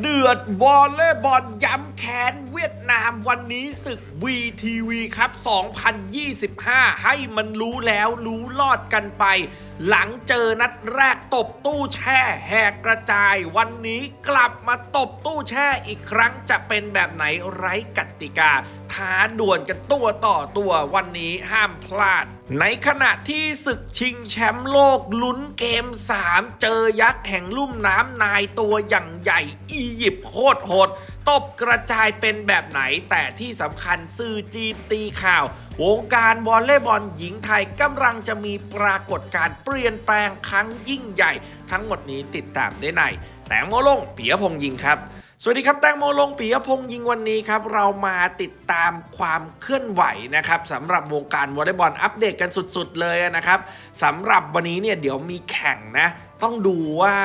เดือดวอลเลย์บอลย้ำแค้นเวียดนามวันนี้ศึก VTV ครับ 2025 ให้มันรู้แล้วรู้รอดกันไป หลังเจอนัดแรกตบตู้แช่แหกกระจาย วันนี้กลับมาตบตู้แช่อีกครั้งจะเป็นแบบไหนไร้กติกา ท้าด่วนกันตัวต่อตัววันนี้ห้ามพลาด ในขณะที่ศึกชิงแชมป์โลกลุ้นเกม 3 เจอยักษ์แห่งลุ่มน้ำนายตัวอย่างใหญ่ อียิปต์โคตรโหดตบกระจายเป็นแบบไหนแต่ที่สำคัญสื่อจีนตีข่าว วงการวอลเลย์บอลหญิงไทยกำลังจะมีปรากฏการเปลี่ยนแปลงครั้งยิ่งใหญ่ ทั้งหมดนี้ติดตามได้ใน แตงโมลงเปียพงษ์ยิงครับ สวัสดีครับแตงโมลงปียพงษ์ยิงวันนี้ครับ เรามาติดตามความเคลื่อนไหวนะครับสำหรับวงการวอลเลย์บอลอัปเดตกันสุดๆเลยนะครับสำหรับวันนี้เนี่ยเดี๋ยวมีแข่งนะ ต้องดูว่า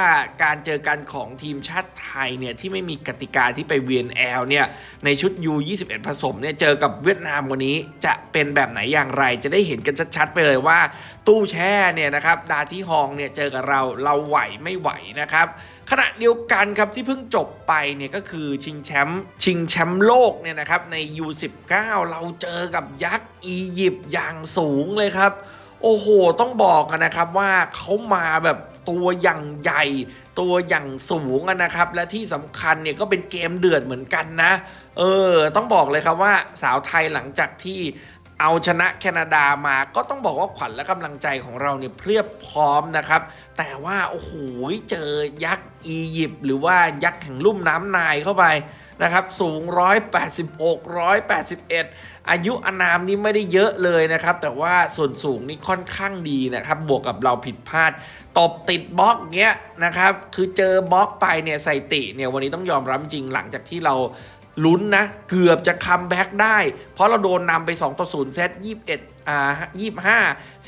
การเจอกันของทีมชาติไทยเนี่ยที่ไม่มีกติกาที่ไป VNL เนี่ยในชุด U21 ผสมเนี่ยเจอกับเวียดนามวันนี้จะเป็นแบบไหนอย่างไร จะได้เห็นกันชัดๆไปเลยว่า ตู้แช่เนี่ยนะครับดาที่ฮองเนี่ยเจอกับเราเราไหวไม่ไหวนะครับขณะเดียวกันครับที่เพิ่งจบไปเนี่ยก็คือชิงแชมป์ชิงแชมป์โลกเนี่ยนะครับใน U19 เราเจอกับยักษ์อียิปต์อย่างสูงเลยครับ โอ้โห ต้องบอกกันนะครับว่าเขามาแบบตัวอย่างใหญ่ ตัวอย่างสูงนะครับ และที่สำคัญเนี่ยก็เป็นเกมเดือดเหมือนกันนะ เออ ต้องบอกเลยครับว่าสาวไทยหลังจากที่เอาชนะแคนาดามาก็ต้องบอกว่าขวัญและกำลังใจของเราเนี่ยเพรียบพร้อมนะครับ แต่ว่า โอ้โห เจอยักษ์อียิปต์หรือว่ายักษ์แห่งลุ่มน้ำนายเข้าไป นะครับ สูง 186 181 อายุอนามนี่ไม่ได้เยอะเลยนะครับ แต่ว่าส่วนสูงนี่ค่อนข้างดีนะครับ บวกกับเราผิดพลาด ตบติดบล็อกเงี้ยนะครับ คือเจอบล็อกไปเนี่ยใส่ติเนี่ยวันนี้ต้องยอมรับจริงหลังจากที่เรา ลุ้นนะ เกือบจะคัมแบ็กได้ เพราะเราโดนนำไป 2 ต่อ 0 เซต 21 อ่า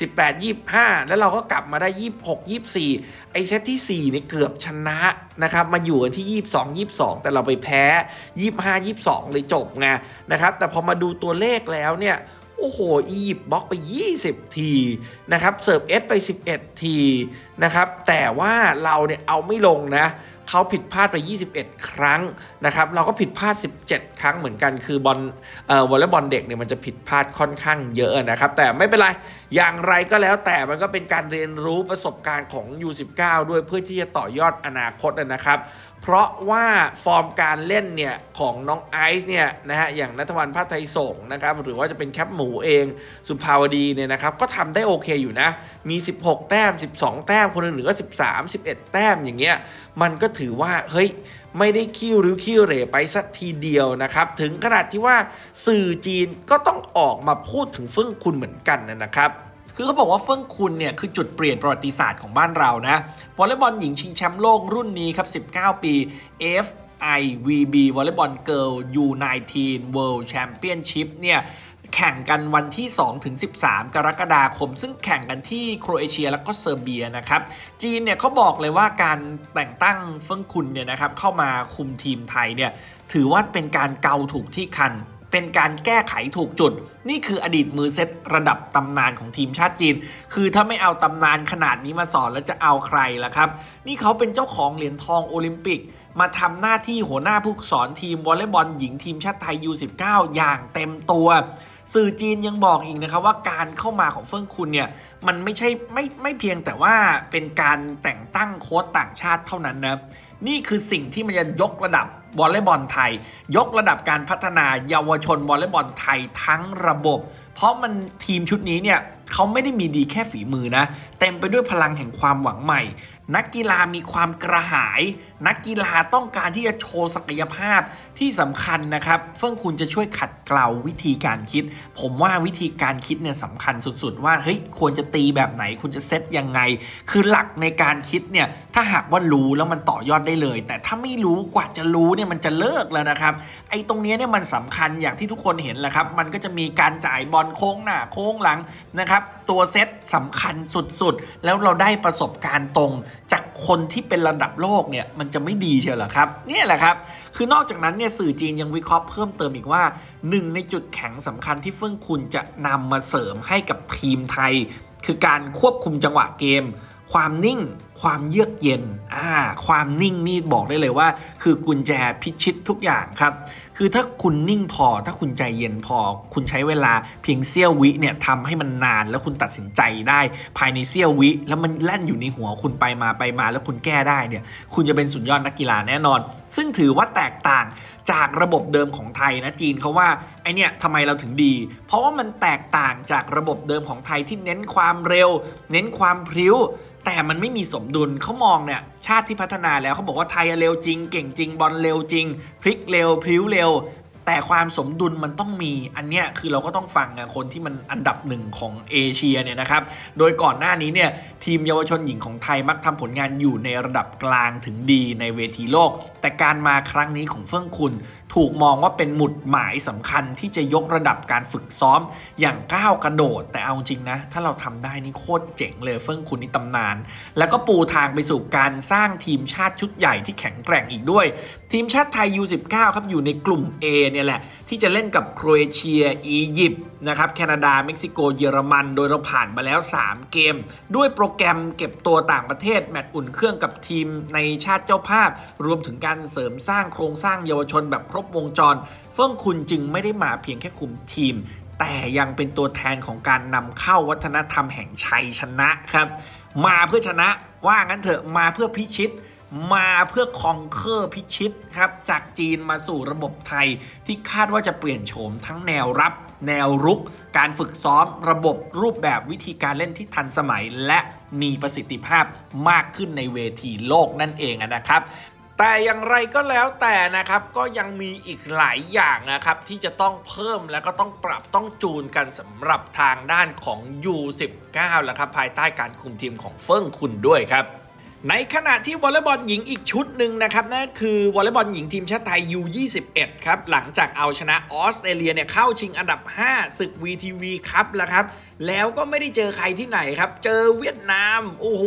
25 18 25 แล้วเราก็กลับมาได้ 26 24 ไอเซตที่4นี่ยเกือบชนะนะครับ มาอยู่กันที่ 22 22 แต่เราไปแพ้ 25 22 เลยจบไงนะครับ แต่พอมาดูตัวเลขแล้วเนี่ย โอ้โห อียิปต์บล็อกไป 20 ทีนะครับเสิร์ฟเอสไป 11 ทีนะครับแต่ว่าเราเนี่ยเอาไม่ลงนะเขาผิดพลาดไป 21 ครั้งนะครับเราก็ผิดพลาด 17 ครั้งเหมือนกัน คือบอลเอ่อวอลเลย์บอลเด็กเนี่ยมันจะผิดพลาดค่อนข้างเยอะนะครับ แต่ไม่เป็นไร อย่างไรก็แล้วแต่มันก็เป็นการเรียนรู้ประสบการณ์ของ U19 ด้วยเพื่อที่จะต่อยอดอนาคตนะครับ เพราะว่าฟอร์มการเล่นเนี่ยของน้องไอซ์เนี่ยนะฮะอย่างนัทวันพัฒไทยส่งนะครับหรือว่าจะเป็นแคปหมูเองสุภาวดีเนี่ยนะครับก็ทำได้โอเคอยู่นะ มี 16 แต้ม 12 แต้ม คนอื่นๆก็ 13 11 แต้มอย่างเงี้ย มันก็ถือว่า เฮ้ย ไม่ได้คิ้วหรือคิ้วเหร่ไปสักทีเดียวนะครับ ถึงขนาดที่ว่าสื่อจีนก็ต้องออกมาพูดถึงเฟื่องคุณเหมือนกันนะครับคือเขาบอกว่าเฟิ่องคุณเนี่ยคือจุดเปลี่ยนประวัติศาสตร์ของบ้านเรานะวอลเลย์บอลหญิงชิงแชมป์โลกรุ่นนี้ครับ 19 ปี FIVB วอลเลย์บอลเกิร์ล U19 World Championship เนี่ย แข่งกันวันที่2-13 กรกฎาคม ซึ่งแข่งกันที่โครเอเชียแล้วก็เซอร์เบียนะครับ จีนเนี่ยเขาบอกเลยว่าการแต่งตั้งเฟิ่งคุณเนี่ยนะครับเข้ามาคุมทีมไทยเนี่ยถือว่าเป็นการเกาถูกที่คันเป็นการแก้ไขถูกจุด นี่คืออดีตมือเซตระดับตำนานของทีมชาติจีน คือถ้าไม่เอาตำนานขนาดนี้มาสอนแล้วจะเอาใครล่ะครับ นี่เขาเป็นเจ้าของเหรียญทองโอลิมปิก มาทำหน้าที่หัวหน้าผู้สอนทีมวอลเลย์บอลหญิงทีมชาติไทย U19 อย่างเต็มตัว สื่อจีนยังบอกอีกนะครับว่าการเข้ามาของเฟิ่งคุณเนี่ยมันไม่ใช่ไม่ไม่เพียงแต่ว่าเป็นการแต่งตั้งโค้ชต่างชาติเท่านั้นนะนี่คือสิ่งที่มันจะยกระดับวอลเลย์บอลไทย ยกระดับการพัฒนาเยาวชนวอลเลย์บอลไทยทั้งระบบ เพราะมันทีมชุดนี้เนี่ยเขาไม่ได้มีดีแค่ฝีมือนะ เต็มไปด้วยพลังแห่งความหวังใหม่ นักกีฬามีความกระหาย นักกีฬาต้องการที่จะโชว์ศักยภาพที่สำคัญนะครับเฟื่องคุณจะช่วยขัดเกลาวิธีการคิด ผมว่าวิธีการคิดเนี่ยสำคัญสุด ๆ ว่าเฮ้ยควรจะตีแบบไหนคุณจะเซตยังไง คือหลักในการคิดเนี่ยถ้าหากว่ารู้แล้วมันต่อยอดได้เลย แต่ถ้าไม่รู้กว่าจะรู้เนี่ยมันจะเลิกแล้วนะครับไอ้ตรงนี้เนี่ยมันสำคัญอย่างที่ทุกคนเห็นแหละครับมันก็จะมีการจ่ายบอลโค้งหน้าโค้งหลังนะครับตัวเซตสำคัญสุดๆ แล้วเราได้ประสบการณ์ตรงจากคนที่เป็นระดับโลกเนี่ยมันจะไม่ดีเชียวเหรอครับนี่แหละครับ คือนอกจากนั้นเนี่ยสื่อจีนยังวิเคราะห์เพิ่มเติมอีกว่าหนึ่งในจุดแข็งสำคัญที่เฟื่องคุณจะนำมาเสริมให้กับทีมไทย คือการควบคุมจังหวะเกม ความนิ่ง ความเยือกเย็นอ่าความนิ่งนี่บอกได้เลยว่า คือกุญแจพิชิตทุกอย่างครับ คือถ้าคุณนิ่งพอ ถ้าคุณใจเย็นพอ คุณใช้เวลาเพียงเสี้ยววิเนี่ยทำให้มันนานแล้วคุณตัดสินใจได้ ภายในเสี้ยววิ แล้วมันแล่นอยู่ในหัวคุณไปมาไปมาแล้วคุณแก้ได้เนี่ย คุณจะเป็นสุดยอดนักกีฬาแน่นอน ซึ่งถือว่าแตกต่างจากระบบเดิมของไทยนะจีนเขาว่าไอเนี่ยทำไมเราถึงดี เพราะว่ามันแตกต่างจากระบบเดิมของไทยที่เน้นความเร็ว เน้นความพริ้ว แต่มันไม่มีสมดุลเขามองเนี่ยชาติที่พัฒนาแล้วเขาบอกว่าไทยเร็วจริง เก่งจริงบอลเร็วจริงพลิกเร็วพลิ้วเร็ว แต่ความสมดุลมันต้องมีอันเนี้ยคือเราก็ต้องฟังคนที่มันอันดับหนึ่งของเอเชียเนี่ยนะครับ โดยก่อนหน้านี้เนี่ยทีมเยาวชนหญิงของไทยมักทำผลงานอยู่ในระดับกลางถึงดีในเวทีโลก แต่การมาครั้งนี้ของเฟื่องคุณ ถูกมองว่าเป็นหมุดหมายสำคัญที่จะยกระดับการฝึกซ้อมอย่างก้าวกระโดด แต่เอาจริงนะ ถ้าเราทำได้นี่โคตรเจ๋งเลยเฟื่องคุณนี่ตำนาน แล้วก็ปูทางไปสู่การสร้างทีมชาติชุดใหญ่ที่แข็งแกร่งอีกด้วย ทีมชาติไทย U19 ครับอยู่ในกลุ่ม A เนี่ยแหละ ที่จะเล่นกับโครเอเชีย อียิปต์นะครับแคนาดา เม็กซิโก เยอรมัน โดยเราผ่านมาแล้ว 3 เกม ด้วยโปรแกรมเก็บตัวต่างประเทศ แมตช์อุ่นเครื่องกับทีมในชาติเจ้าภาพ รวมถึงการเสริมสร้างโครงสร้างเยาวชนแบบครบวงจร เฟิ่องคุณจึงไม่ได้มาเพียงแค่คุมทีม แต่ยังเป็นตัวแทนของการนำเข้าวัฒนธรรมแห่งชัยชนะครับ มาเพื่อชนะว่างั้นเถอะมาเพื่อพิชิต มาเพื่อคองเคอร์พิชิตครับจากจีนมาสู่ระบบไทยที่คาดว่าจะเปลี่ยนโฉมทั้งแนวรับ แนวรุก การฝึกซ้อม ระบบรูปแบบวิธีการเล่นที่ทันสมัย และมีประสิทธิภาพมากขึ้นในเวทีโลกนั่นเองนะครับแต่อย่างไรก็แล้วแต่นะครับก็ยังมีอีกหลายอย่างนะครับที่จะต้องเพิ่มแล้วก็ต้องปรับต้องจูนกันสำหรับทางด้านของ U19 แล้วครับภายใต้การคุมทีมของเฟิ่งคุณด้วยครับ ในขณะที่วอลเลย์บอลหญิงอีกชุดหนึ่งนะครับนั่นคือวอลเลย์บอลหญิงทีมชาติไทย U21 ครับหลังจากเอาชนะออสเตรเลียเนี่ยเข้าชิงอันดับ 5 ศึก VTV ครับแล้วครับแล้วก็ไม่ได้เจอใครที่ไหนครับ เจอเวียดนามโอ้โห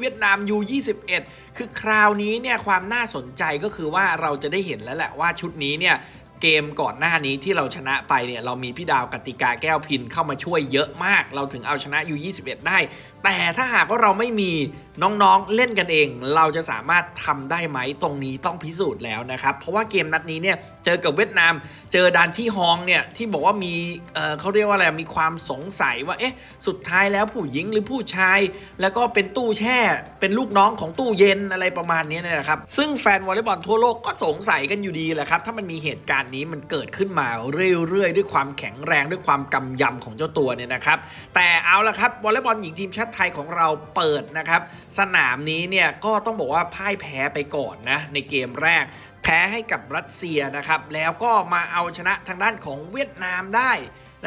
เวียดนาม U21 คือคราวนี้เนี่ยความน่าสนใจก็คือว่าเราจะได้เห็นแล้วแหละว่าชุดนี้เนี่ยเกมก่อนหน้านี้ที่เราชนะไปเนี่ยเรามีพี่ดาวกติกาแก้วพินเข้ามาช่วยเยอะมาก เราถึงเอาชนะอยู่21 ได้แต่ถ้าหากว่าเราไม่มีน้องๆเล่นกันเอง เราจะสามารถทำได้ไหมตรงนี้ต้องพิสูจน์แล้วนะครับ เพราะว่าเกมนัดนี้เนี่ยเจอกับเวียดนาม เจอดานที่ฮองเนี่ยที่บอกว่ามีเเขาเรียกว่าอะไรมีความสงสัยว่าเอ๊ะสุดท้ายแล้วผู้หญิงหรือผู้ชาย แล้วก็เป็นตู้แช่ เป็นลูกน้องของตู้เย็นอะไรประมาณนี้เนยนะครับ ซึ่งแฟนวอลเลย์บอลทั่วโลกก็สงสัยกันอยู่ดีแหละครับถ้ามันมีเหตุการณ์นี้มันเกิดขึ้นมาเรื่อยๆ ด้วยความแข็งแรงด้วยความกำยำของเจ้าตัวเนี่ยนะครับแต่เอาละครับวอลเลย์บอลหญิงทีมชาติไทยของเราเปิดนะครับ สนามนี้เนี่ยก็ต้องบอกว่าพ่ายแพ้ไปก่อนนะในเกมแรก แพ้ให้กับรัสเซียนะครับ แล้วก็มาเอาชนะทางด้านของเวียดนามได้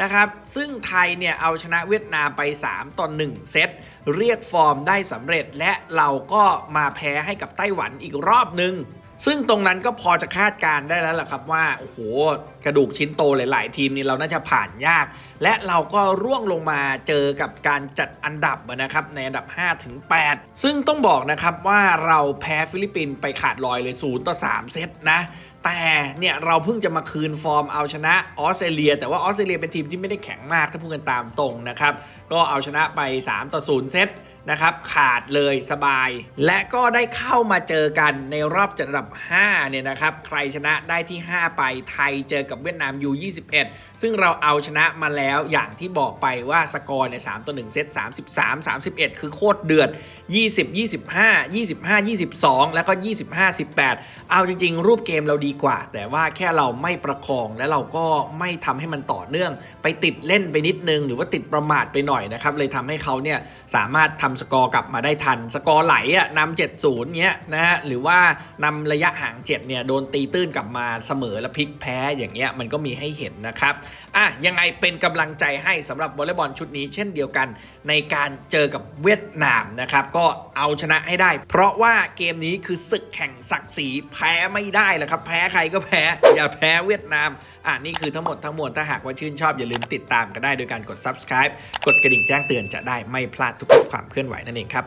นะครับ ซึ่งไทยเนี่ยเอาชนะเวียดนามไป 3 ต่อ 1 เซต เรียกฟอร์มได้สำเร็จและเราก็มาแพ้ให้กับไต้หวันอีกรอบหนึ่ง ซึ่งตรงนั้นก็พอจะคาดการได้แล้วล่ะครับว่า โอ้โห กระดูกชิ้นโตหลาย ๆ ทีมนี่เราน่าจะผ่านยาก และเราก็ร่วงลงมาเจอกับการจัดอันดับนะครับในอันดับ 5 ถึง 8 ซึ่งต้องบอกนะครับว่าเราแพ้ฟิลิปปินส์ไปขาดลอยเลย0ต่อ3เซตนะ แต่เนี่ยเราเพิ่งจะมาคืนฟอร์มเอาชนะออสเตรเลีย แต่ว่าออสเตรเลียเป็นทีมที่ไม่ได้แข็งมากถ้าพูดกันตามตรงนะครับก็เอาชนะไป 3 ต่อ 0 เซตนะครับขาดเลยสบาย และก็ได้เข้ามาเจอกันในรอบจัดอันดับ 5 เนี่ยนะครับใครชนะได้ที่ 5 ไปไทยเจอกับเวียดนาม U21 ซึ่งเราเอาชนะมาแล้วอย่างที่บอกไปว่าสกอร์ในย3ต่อ1เซต33 31 คือโคตรเดือด20 25 25 22 แล้วก็ 25 18 เอาจริง ๆ รูปเกมเราดีกว่า แต่ว่าแค่เราไม่ประคองและเราก็ไม่ทำให้มันต่อเนื่อง ไปติดเล่นไปนิดนึง หรือว่าติดประมาทไปหน่อยนะครับเลยทำให้เขาเนี่ยสามารถทำสกอร์กลับมาได้ทัน สกอร์ไหลอะนำ7-0เงี้ยนะฮะหรือว่านำระยะห่าง7เนี่ยโดนตีตื้นกลับมาเสมอและพลิกแพ้อย่างเงี้ยมันก็มีให้เห็นนะครับอะยังไงเป็นกำลังใจให้สำหรับวอลเลย์บอลชุดนี้ เช่นเดียวกันในการเจอกับเวียดนามนะครับก็เอาชนะให้ได้ เพราะว่าเกมนี้คือศึกแข่งศักดิ์ศรีแพ้ไม่ได้แหละครับ แพ้ใครก็แพ้ อย่าแพ้เวียดนาม อะนี่คือทั้งหมดทั้งมวลถ้าหากว่าชื่นชอบอย่าลืมติดตามกันได้โดยการกด subscribe กดกระดิ่งแจ้งเตือนจะได้ไม่พลาดทุกความเคลื่อนไหวนั่นเองครับ